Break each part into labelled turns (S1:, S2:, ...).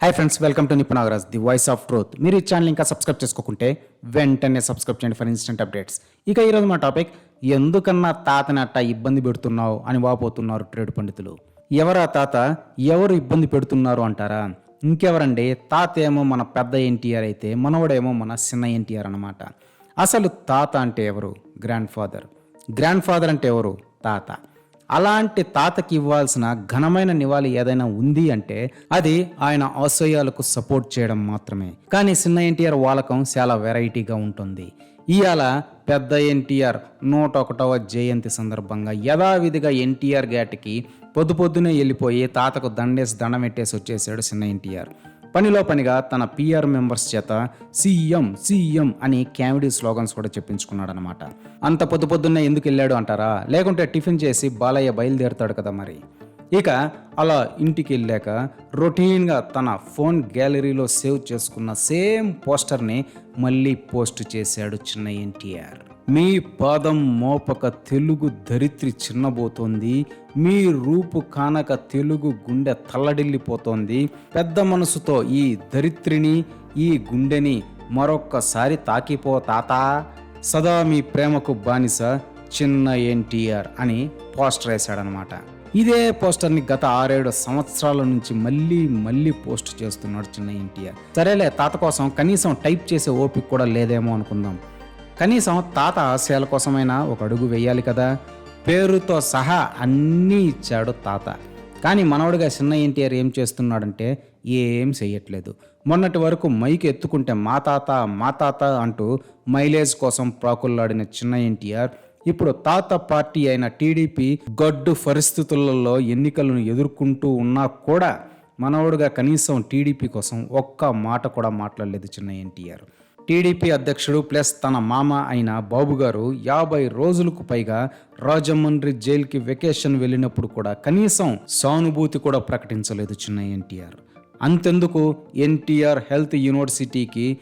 S1: Hi friends welcome to Nipunagaraj the voice of truth మీరు ఈ channel ఇంకా subscribe చేసుకోకుంటే వెంటనే సబ్స్క్రైబ్ చేయండి ఫర్ ఇన్స్టెంట్ అప్డేట్స్ ఇక ఈరోజు మా టాపిక్ ఎందుకన్నా తాతని అట్ట ఇబ్బంది పెడుతున్నావు అని వాపోతున్నారు ట్రేడ్ పండితులు. ఎవరా తాత? ఎవరు ఇబ్బంది పెడుతున్నారు అంటారా? ఇంకెవరండి? తాత ఏమో మన పెద్ద ఎన్టీఆర్ అయితే మనవడేమో మన చిన్న ఎన్టీఆర్ అనమాట అసలు తాత అంటే ఎవరు? గ్రాండ్ ఫాదర్ గ్రాండ్ ఫాదర్ అంటే ఎవరు? తాత. అలాంటి తాతకి ఇవ్వాల్సిన ఘనమైన నివాళి ఏదైనా ఉంది అంటే అది ఆయన ఆశయాలకు సపోర్ట్ చేయడం మాత్రమే. కానీ చిన్న ఎన్టీఆర్ వాలకం చాలా వెరైటీగా ఉంటుంది. ఇవాళ పెద్ద ఎన్టీఆర్ నూట ఒకటవ జయంతి సందర్భంగా యథావిధిగా ఎన్టీఆర్ ఘాట్కి పొద్దు పొద్దునే వెళ్ళిపోయి తాతకు దండేసి దండం పెట్టేసి వచ్చేసాడు చిన్న ఎన్టీఆర్. పనిలో పనిగా తన పిఆర్ మెంబర్స్ చేత సీఎం సీఎం అని కామెడీ స్లోగన్స్ కూడా చెప్పించుకున్నాడనమాట అంత పొద్దు పొద్దున్నే ఎందుకు వెళ్ళాడు అంటారా? లేకుంటే టిఫిన్ చేసి బాలయ్య బయలుదేరుతాడు కదా మరి. ఇక అలా ఇంటికి వెళ్ళాక రొటీన్గా తన ఫోన్ గ్యాలరీలో సేవ్ చేసుకున్న సేమ్ పోస్టర్ని మళ్ళీ పోస్ట్ చేశాడు చిన్న ఎన్టీఆర్. మీ పాదం మోపక తెలుగు ధరిత్రి చిన్నబోతోంది. మీ రూపు కానక తెలుగు గుండె తల్లడిల్లిపోతోంది. పెద్ద మనసుతో ఈ ధరిత్రిని ఈ గుండెని మరొక్కసారి తాకిపో తాత. సదా మీ ప్రేమకు బానిస చిన్న ఎన్టీఆర్ అని పోస్టర్ వేశాడనమాట. ఇదే పోస్టర్ని గత ఆరేడు సంవత్సరాల నుంచి మళ్ళీ మళ్ళీ పోస్ట్ చేస్తున్నాడు చిన్న ఎన్టీఆర్. సరేలే తాత కోసం కనీసం టైప్ చేసే ఓపిక కూడా లేదేమో అనుకుందాం. కనీసం తాత ఆశయాల కోసమైనా ఒక అడుగు వేయాలి కదా. పేరుతో సహా అన్నీ ఇచ్చాడు తాత. కానీ మనవడిగా చిన్న ఎన్టీఆర్ ఏం చేస్తున్నాడంటే ఏం చేయట్లేదు మొన్నటి వరకు మైక్ ఎత్తుకుంటే మా తాత మా తాత అంటూ మైలేజ్ కోసం ప్రాకుల్లాడిన చిన్న ఎన్టీఆర్ ఇప్పుడు తాత పార్టీ అయిన టీడీపీ గడ్డు పరిస్థితులలో ఎన్నికలను ఎదుర్కొంటూ ఉన్నా కూడా మనవడుగా కనీసం టీడీపీ కోసం ఒక్క మాట కూడా మాట్లాడలేదు చిన్న ఎన్టీఆర్. టీడీపీ అధ్యక్షుడు ప్లస్ తన మామ అయిన బాబు గారు యాభై రోజులకు పైగా రాజమండ్రి జైలుకి వెకేషన్ వెళ్ళినప్పుడు కూడా కనీసం సానుభూతి కూడా ప్రకటించలేదు చిన్న ఎన్టీఆర్. అంతెందుకు ఎన్టీఆర్ హెల్త్ యూనివర్సిటీకి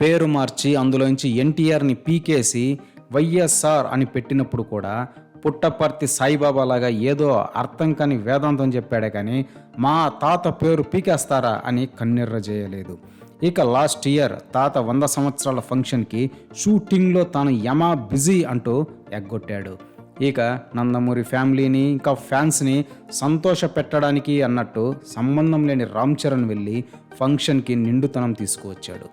S1: పేరు మార్చి అందులోంచి ఎన్టీఆర్ని పీకేసి వైఎస్ఆర్ అని పెట్టినప్పుడు కూడా పుట్టపర్తి సాయిబాబా లాగా ఏదో అర్థం కాని వేదాంతం చెప్పాడే కానీ మా తాత పేరు పీకేస్తారా అని కన్నెర్ర చేయలేదు. ఇక లాస్ట్ ఇయర్ తాత వంద సంవత్సరాల ఫంక్షన్కి షూటింగ్లో తాను యమా బిజీ అంటూ ఎగ్గొట్టాడు. ఇక నందమూరి ఫ్యామిలీని ఇంకా ఫ్యాన్స్ని సంతోష పెట్టడానికి అన్నట్టు సంబంధం లేని రామ్ చరణ్ వెళ్ళి ఫంక్షన్కి నిండుతనం తీసుకువచ్చాడు.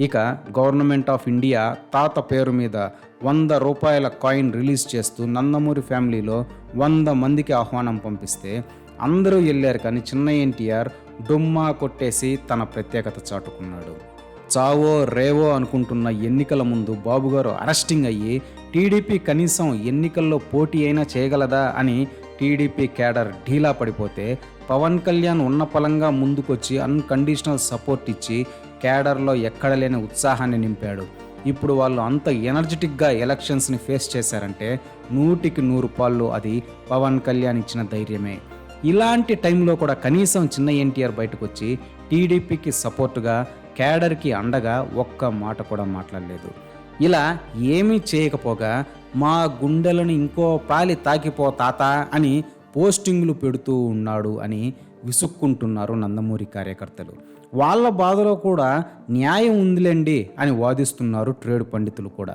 S1: ఇక గవర్నమెంట్ ఆఫ్ ఇండియా తాత పేరు మీద వంద రూపాయల కాయిన్ రిలీజ్ చేస్తూ నందమూరి ఫ్యామిలీలో వంద మందికి ఆహ్వానం పంపిస్తే అందరూ వెళ్ళారు కానీ చిన్న ఎన్టీఆర్ డుమ్మా కొట్టేసి తన ప్రత్యేకత చాటుకున్నాడు. చావో రేవో అనుకుంటున్న ఎన్నికల ముందు బాబుగారు అరెస్టింగ్ అయ్యి టీడీపీ కనీసం ఎన్నికల్లో పోటీ అయినా చేయగలదా అని టీడీపీ క్యాడర్ ఢీలా పడిపోతే పవన్ కళ్యాణ్ ఉన్న పలంగా ముందుకొచ్చి అన్కండిషనల్ సపోర్ట్ ఇచ్చి క్యాడర్లో ఎక్కడ లేని ఉత్సాహాన్ని నింపాడు. ఇప్పుడు వాళ్ళు అంత ఎనర్జెటిక్గా ఎలక్షన్స్ని ఫేస్ చేశారంటే నూటికి నూరు పాళ్ళు అది పవన్ కళ్యాణ్ ఇచ్చిన ధైర్యమే. ఇలాంటి టైంలో కూడా కనీసం చిన్న ఎన్టీఆర్ బయటకు వచ్చి టీడీపీకి సపోర్టుగా క్యాడర్కి అండగా ఒక్క మాట కూడా మాట్లాడలేదు. ఇలా ఏమీ చేయకపోగా మా గుండెలను ఇంకో పాలి తాకిపో తాత అని పోస్టింగ్లు పెడుతూ ఉన్నాడు అని విసుక్కుంటున్నారు నందమూరి కార్యకర్తలు. వాళ్ళ బాధలో కూడా న్యాయం ఉందిలేండి అని వాదిస్తున్నారు ట్రేడ్ పండితులు కూడా.